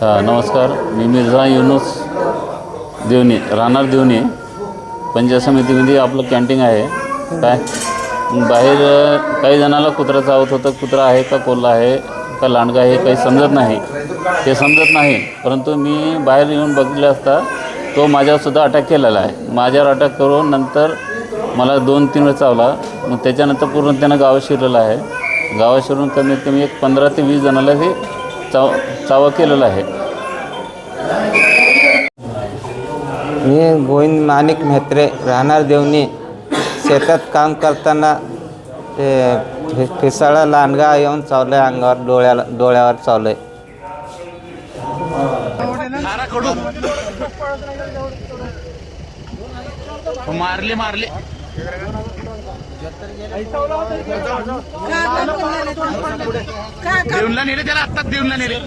हां नमस्कार. मी मिर्झा युनुस देवणी राहणार देवणी पंचायत समितीमध्ये आपलं कॅन्टीन आहे. काय? बाहेर काही जणाला कुत्रा चावत होतं. कुत्रा आहे का कोल्हा आहे का लांडगा आहे काही समजत नाही. ते समजत नाही. परंतु मी बाहेर येऊन बघितलं असता तो माझ्यावरसुद्धा अटॅक केलेला आहे. माझ्यावर अटॅक करून नंतर मला दोन तीन वेळ चावला. मग त्याच्यानंतर पूर्ण त्यानं गावात शिरलेलं आहे. गावात शिरून कमीत कमी एक पंधरा ते वीस जणाला हे चाव चावा केलेला आहे. मी गोविंद माणिक म्हेत्रे राहणार देवणी. शेतात काम करताना फिसाळा लांडगा येऊन चावलं अंगावर डोळ्याला डोळ्यावर चावलं मारले मारले. देऊनला नेले त्याला आत्ताच देऊनला नेले.